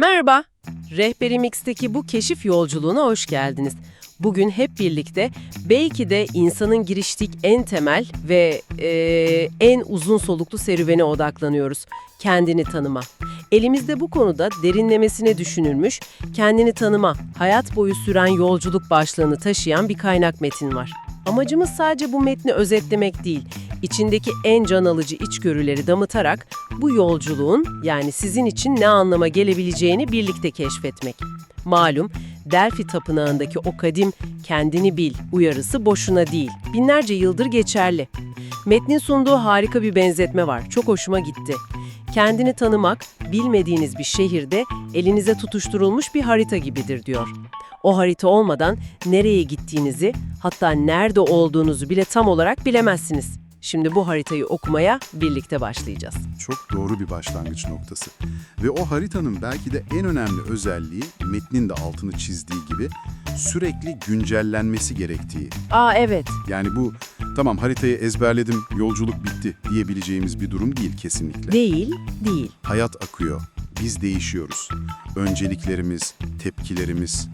Merhaba, Rehberim X'teki bu keşif yolculuğuna hoş geldiniz. Bugün hep birlikte belki de insanın giriştik en temel ve eee, en uzun soluklu serüvene odaklanıyoruz. Kendini tanıma. Elimizde bu konuda derinlemesine düşünülmüş, kendini tanıma, hayat boyu süren yolculuk başlığını taşıyan bir kaynak metin var. Amacımız sadece bu metni özetlemek değil, içindeki en can alıcı içgörüleri damıtarak bu yolculuğun yani sizin için ne anlama gelebileceğini birlikte keşfetmek. Malum Delphi Tapınağı'ndaki o kadim kendini bil uyarısı boşuna değil, binlerce yıldır geçerli. Metnin sunduğu harika bir benzetme var, çok hoşuma gitti. Kendini tanımak, bilmediğiniz bir şehirde elinize tutuşturulmuş bir harita gibidir diyor. O harita olmadan nereye gittiğinizi, hatta nerede olduğunuzu bile tam olarak bilemezsiniz. Şimdi bu haritayı okumaya birlikte başlayacağız. Çok doğru bir başlangıç noktası. Ve o haritanın belki de en önemli özelliği metnin de altını çizdiği gibi sürekli güncellenmesi gerektiği. Aa evet, Yani bu tamam haritayı ezberledim, yolculuk bitti diyebileceğimiz bir durum değil kesinlikle. değil, değil. Hayat akıyor, biz değişiyoruz. Önceliklerimiz, tepkilerimiz,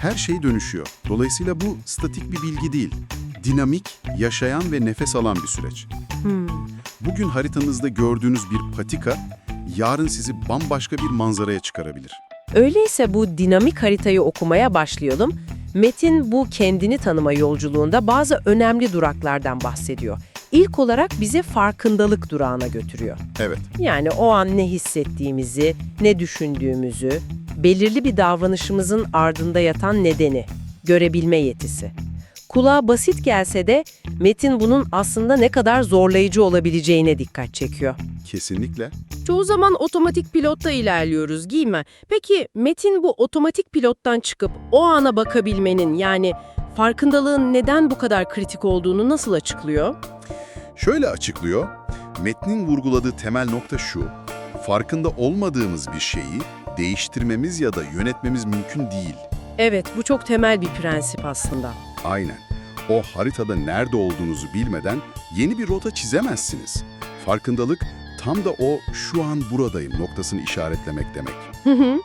her şey dönüşüyor. Dolayısıyla bu statik bir bilgi değil. Dinamik, yaşayan ve nefes alan bir süreç. Bugün haritanızda gördüğünüz bir patika, yarın sizi bambaşka bir manzaraya çıkarabilir. Öyleyse bu dinamik haritayı okumaya başlayalım. Metin bu kendini tanıma yolculuğunda bazı önemli duraklardan bahsediyor. İlk olarak bizi farkındalık durağına götürüyor. Evet, Yani o an ne hissettiğimizi, ne düşündüğümüzü, belirli bir davranışımızın ardında yatan nedeni, görebilme yetisi. Kulağa basit gelse de Metin bunun aslında ne kadar zorlayıcı olabileceğine dikkat çekiyor. kesinlikle. Çoğu zaman otomatik pilotta ilerliyoruz giyme. Peki Metin bu otomatik pilottan çıkıp o ana bakabilmenin yani farkındalığın neden bu kadar kritik olduğunu nasıl açıklıyor? Şöyle açıklıyor, metnin vurguladığı temel nokta şu, farkında olmadığımız bir şeyi değiştirmemiz ya da yönetmemiz mümkün değil. Evet bu çok temel bir prensip aslında. Aynen. O haritada nerede olduğunuzu bilmeden yeni bir rota çizemezsiniz. Farkındalık tam da o şu an buradayım noktasını işaretlemek demek. Hı hı.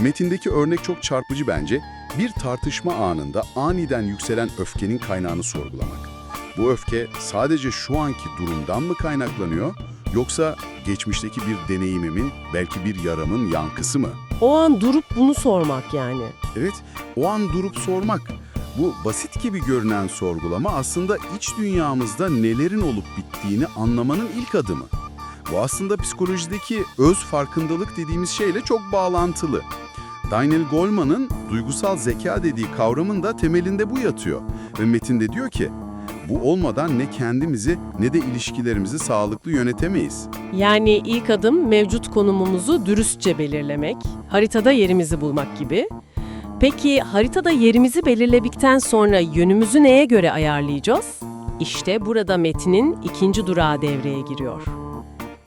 Metindeki örnek çok çarpıcı bence. Bir tartışma anında aniden yükselen öfkenin kaynağını sorgulamak. Bu öfke sadece şu anki durumdan mı kaynaklanıyor yoksa geçmişteki bir deneyimimin, belki bir yaramın yankısı mı? O an durup bunu sormak yani. Evet, o an durup sormak. Bu basit gibi görünen sorgulama aslında iç dünyamızda nelerin olup bittiğini anlamanın ilk adımı. Bu aslında psikolojideki öz farkındalık dediğimiz şeyle çok bağlantılı. Daniel Goleman'ın duygusal zeka dediği kavramın da temelinde bu yatıyor. Ve metinde diyor ki, bu olmadan ne kendimizi ne de ilişkilerimizi sağlıklı yönetemeyiz. Yani ilk adım mevcut konumumuzu dürüstçe belirlemek, haritada yerimizi bulmak gibi. Peki haritada yerimizi belirledikten sonra yönümüzü neye göre ayarlayacağız? İşte burada metinin ikinci durağı devreye giriyor.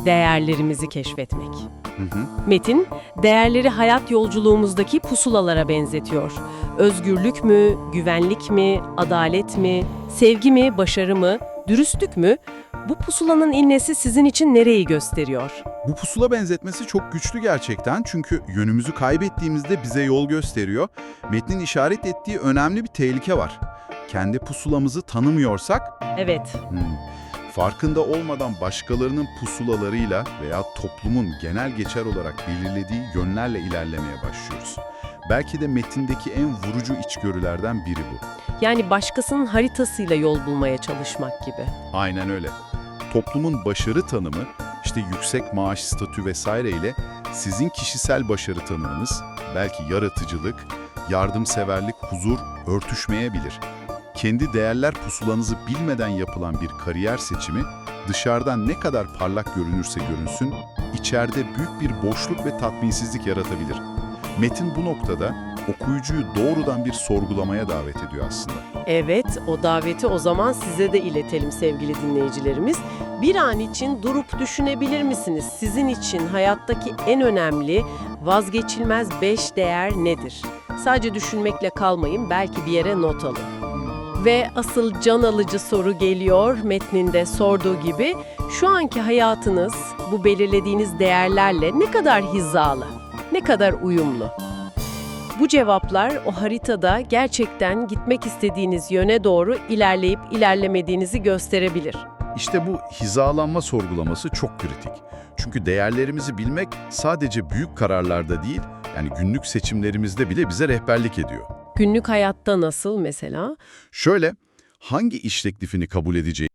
Değerlerimizi keşfetmek. Hı hı. Metin, değerleri hayat yolculuğumuzdaki pusulalara benzetiyor. Özgürlük mü, güvenlik mi, adalet mi, sevgi mi, başarı mı, dürüstlük mü? Bu pusulanın innesi sizin için nereyi gösteriyor? Bu pusula benzetmesi çok güçlü gerçekten çünkü yönümüzü kaybettiğimizde bize yol gösteriyor. Metnin işaret ettiği önemli bir tehlike var. Kendi pusulamızı tanımıyorsak, Evet, hmm, farkında olmadan başkalarının pusulalarıyla veya toplumun genel geçer olarak belirlediği yönlerle ilerlemeye başlıyoruz. Belki de metindeki en vurucu içgörülerden biri bu. yani başkasının haritasıyla yol bulmaya çalışmak gibi. Aynen öyle. Toplumun başarı tanımı, işte yüksek maaş, statü vesaire ile sizin kişisel başarı tanımınız, belki yaratıcılık, yardımseverlik, huzur örtüşmeyebilir. Kendi değerler pusulanızı bilmeden yapılan bir kariyer seçimi, dışarıdan ne kadar parlak görünürse görünsün, içeride büyük bir boşluk ve tatminsizlik yaratabilir. Metin bu noktada okuyucuyu doğrudan bir sorgulamaya davet ediyor aslında. Evet, o daveti o zaman size de iletelim sevgili dinleyicilerimiz. Bir an için durup düşünebilir misiniz? Sizin için hayattaki en önemli, vazgeçilmez beş değer nedir? Sadece düşünmekle kalmayın, belki bir yere not alın. Ve asıl can alıcı soru geliyor metninde sorduğu gibi. Şu anki hayatınız bu belirlediğiniz değerlerle ne kadar hizalı? ne kadar uyumlu? Bu cevaplar o haritada gerçekten gitmek istediğiniz yöne doğru ilerleyip ilerlemediğinizi gösterebilir. İşte bu hizalanma sorgulaması çok kritik. Çünkü değerlerimizi bilmek sadece büyük kararlarda değil, yani günlük seçimlerimizde bile bize rehberlik ediyor. Günlük hayatta nasıl mesela? Şöyle, hangi iş teklifini kabul edeceği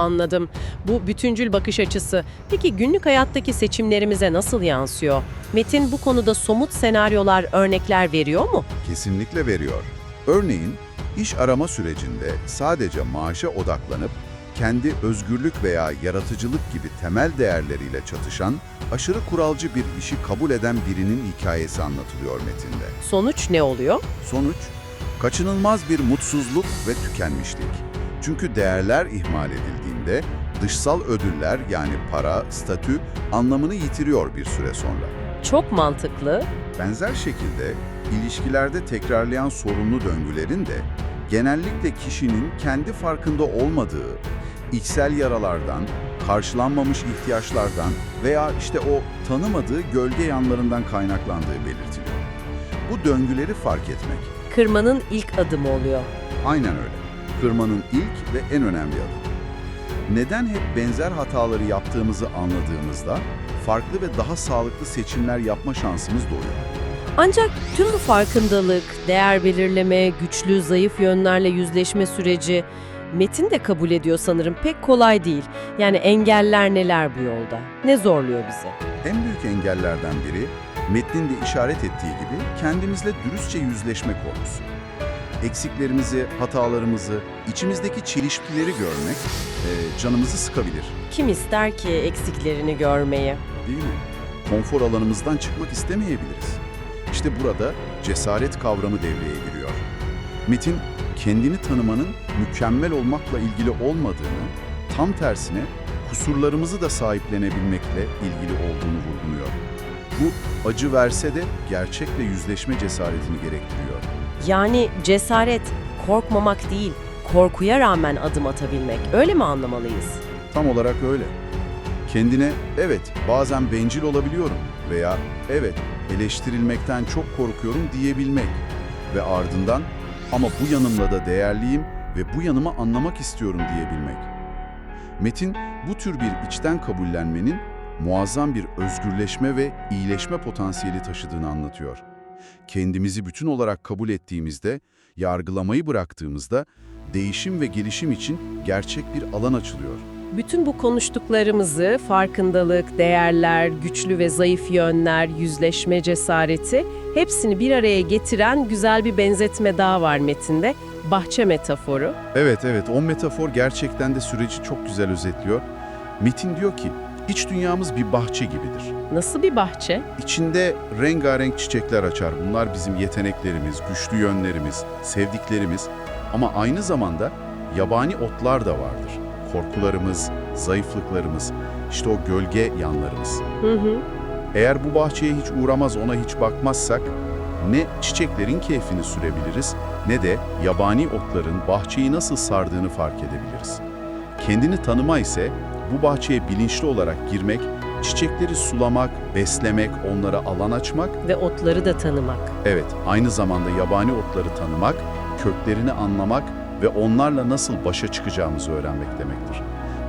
Anladım. Bu bütüncül bakış açısı. Peki günlük hayattaki seçimlerimize nasıl yansıyor? Metin bu konuda somut senaryolar, örnekler veriyor mu? Kesinlikle veriyor. Örneğin, iş arama sürecinde sadece maaşa odaklanıp, kendi özgürlük veya yaratıcılık gibi temel değerleriyle çatışan, aşırı kuralcı bir işi kabul eden birinin hikayesi anlatılıyor metinde. Sonuç ne oluyor? Sonuç, kaçınılmaz bir mutsuzluk ve tükenmişlik. Çünkü değerler ihmal edildiğinde dışsal ödüller yani para, statü anlamını yitiriyor bir süre sonra. Çok mantıklı. Benzer şekilde ilişkilerde tekrarlayan sorunlu döngülerin de genellikle kişinin kendi farkında olmadığı içsel yaralardan, karşılanmamış ihtiyaçlardan veya işte o tanımadığı gölge yanlarından kaynaklandığı belirtiliyor. Bu döngüleri fark etmek Kırmanın ilk adımı oluyor. aynen öyle. Kırmanın ilk ve en önemli adımı. Neden hep benzer hataları yaptığımızı anladığımızda farklı ve daha sağlıklı seçimler yapma şansımız doğuyor. Ancak tüm bu farkındalık, değer belirleme, güçlü, zayıf yönlerle yüzleşme süreci Metin de kabul ediyor sanırım pek kolay değil. Yani engeller neler bu yolda? Ne zorluyor bizi? En büyük engellerden biri, metnin de işaret ettiği gibi kendimizle dürüstçe yüzleşme korkusu. Eksiklerimizi, hatalarımızı, içimizdeki çelişkileri görmek e, canımızı sıkabilir, Kim ister ki eksiklerini görmeyi? değil mi? Konfor alanımızdan çıkmak istemeyebiliriz. İşte burada cesaret kavramı devreye giriyor. Metin, kendini tanımanın mükemmel olmakla ilgili olmadığını, tam tersine kusurlarımızı da sahiplenebilmekle ilgili olduğunu vurguluyor. Bu acı verse de gerçekle yüzleşme cesaretini gerektiriyor. Yani cesaret, korkmamak değil, korkuya rağmen adım atabilmek. Öyle mi anlamalıyız? Tam olarak öyle. Kendine evet bazen bencil olabiliyorum veya evet eleştirilmekten çok korkuyorum diyebilmek ve ardından ama bu yanımla da değerliyim ve bu yanımı anlamak istiyorum diyebilmek. Metin bu tür bir içten kabullenmenin muazzam bir özgürleşme ve iyileşme potansiyeli taşıdığını anlatıyor. Kendimizi bütün olarak kabul ettiğimizde, yargılamayı bıraktığımızda değişim ve gelişim için gerçek bir alan açılıyor. Bütün bu konuştuklarımızı, farkındalık, değerler, güçlü ve zayıf yönler, yüzleşme cesareti hepsini bir araya getiren güzel bir benzetme daha var metinde. Bahçe metaforu. Evet evet o metafor gerçekten de süreci çok güzel özetliyor. Metin diyor ki iç dünyamız bir bahçe gibidir. Nasıl bir bahçe? İçinde rengarenk çiçekler açar. Bunlar bizim yeteneklerimiz, güçlü yönlerimiz, sevdiklerimiz. Ama aynı zamanda yabani otlar da vardır. Korkularımız, zayıflıklarımız, işte o gölge yanlarımız. Hı hı. Eğer bu bahçeye hiç uğramaz, ona hiç bakmazsak ne çiçeklerin keyfini sürebiliriz ne de yabani otların bahçeyi nasıl sardığını fark edebiliriz. Kendini tanıma ise bu bahçeye bilinçli olarak girmek, çiçekleri sulamak, beslemek, onlara alan açmak, Ve otları da tanımak. evet aynı zamanda yabani otları tanımak, köklerini anlamak ve onlarla nasıl başa çıkacağımızı öğrenmek demektir.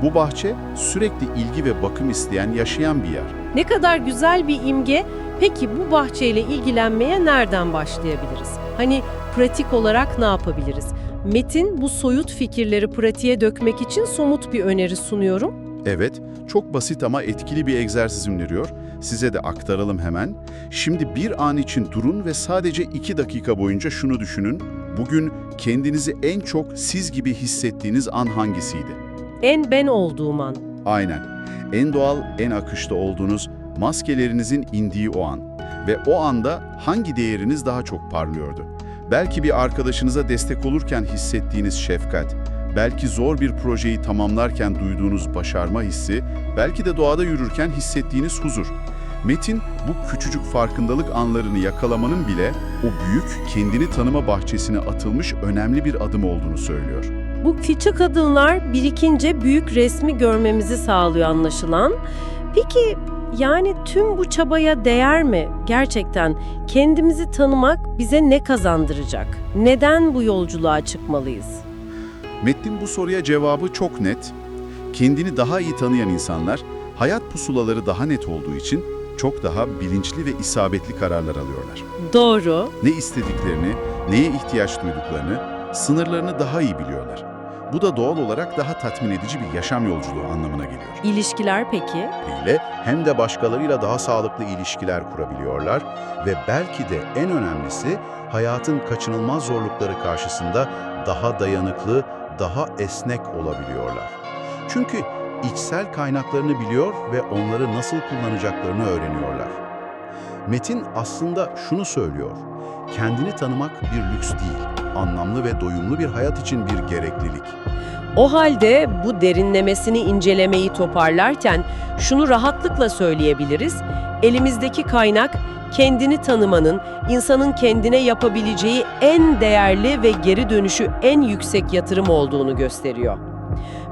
Bu bahçe sürekli ilgi ve bakım isteyen yaşayan bir yer. Ne kadar güzel bir imge. Peki bu bahçeyle ilgilenmeye nereden başlayabiliriz? Hani pratik olarak ne yapabiliriz? Metin bu soyut fikirleri pratiğe dökmek için somut bir öneri sunuyorum. Evet, çok basit ama etkili bir egzersiz öneriyor. Size de aktaralım hemen. Şimdi bir an için durun ve sadece iki dakika boyunca şunu düşünün. Bugün kendinizi en çok siz gibi hissettiğiniz an hangisiydi? En ben olduğum an. Aynen. En doğal, en akışta olduğunuz, maskelerinizin indiği o an. Ve o anda hangi değeriniz daha çok parlıyordu? Belki bir arkadaşınıza destek olurken hissettiğiniz şefkat, belki zor bir projeyi tamamlarken duyduğunuz başarma hissi, belki de doğada yürürken hissettiğiniz huzur. Metin bu küçücük farkındalık anlarını yakalamanın bile o büyük kendini tanıma bahçesine atılmış önemli bir adım olduğunu söylüyor. Bu küçük adımlar birikince büyük resmi görmemizi sağlıyor anlaşılan. Peki yani tüm bu çabaya değer mi? Gerçekten kendimizi tanımak bize ne kazandıracak? Neden bu yolculuğa çıkmalıyız? Metnin bu soruya cevabı çok net. Kendini daha iyi tanıyan insanlar, hayat pusulaları daha net olduğu için çok daha bilinçli ve isabetli kararlar alıyorlar. Doğru. Ne istediklerini, neye ihtiyaç duyduklarını, sınırlarını daha iyi biliyorlar. Bu da doğal olarak daha tatmin edici bir yaşam yolculuğu anlamına geliyor. İlişkiler peki? ile hem de başkalarıyla daha sağlıklı ilişkiler kurabiliyorlar ve belki de en önemlisi hayatın kaçınılmaz zorlukları karşısında daha dayanıklı, daha esnek olabiliyorlar. Çünkü içsel kaynaklarını biliyor ve onları nasıl kullanacaklarını öğreniyorlar. Metin aslında şunu söylüyor. Kendini tanımak bir lüks değil, anlamlı ve doyumlu bir hayat için bir gereklilik. O halde bu derinlemesini incelemeyi toparlarken şunu rahatlıkla söyleyebiliriz. Elimizdeki kaynak kendini tanımanın, insanın kendine yapabileceği en değerli ve geri dönüşü en yüksek yatırım olduğunu gösteriyor.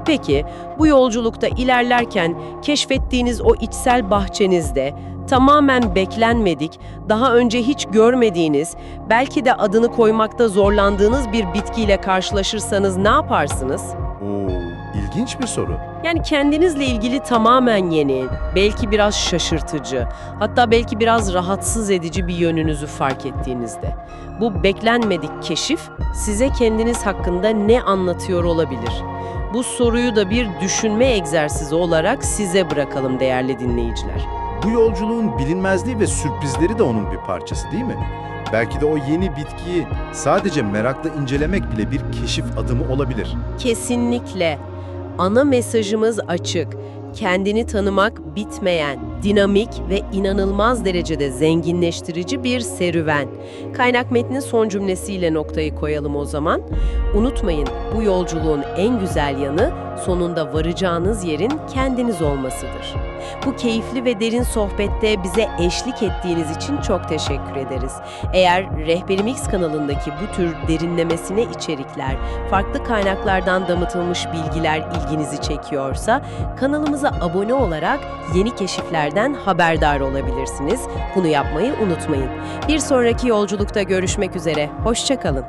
Peki bu yolculukta ilerlerken keşfettiğiniz o içsel bahçenizde tamamen beklenmedik, daha önce hiç görmediğiniz, belki de adını koymakta zorlandığınız bir bitkiyle karşılaşırsanız ne yaparsınız? Oo, ilginç bir soru. Yani kendinizle ilgili tamamen yeni, belki biraz şaşırtıcı, hatta belki biraz rahatsız edici bir yönünüzü fark ettiğinizde. Bu beklenmedik keşif size kendiniz hakkında ne anlatıyor olabilir? Bu soruyu da bir düşünme egzersizi olarak size bırakalım değerli dinleyiciler. Bu yolculuğun bilinmezliği ve sürprizleri de onun bir parçası değil mi? Belki de o yeni bitkiyi sadece merakla incelemek bile bir keşif adımı olabilir. Kesinlikle. Ana mesajımız açık. Kendini tanımak bitmeyen, dinamik ve inanılmaz derecede zenginleştirici bir serüven. Kaynak metnin son cümlesiyle noktayı koyalım o zaman. Unutmayın, bu yolculuğun en güzel yanı sonunda varacağınız yerin kendiniz olmasıdır. Bu keyifli ve derin sohbette bize eşlik ettiğiniz için çok teşekkür ederiz. Eğer Rehberim X kanalındaki bu tür derinlemesine içerikler, farklı kaynaklardan damıtılmış bilgiler ilginizi çekiyorsa, kanalımıza abone olarak yeni keşiflerden haberdar olabilirsiniz. Bunu yapmayı unutmayın. Bir sonraki yolculukta görüşmek üzere. Hoşçakalın.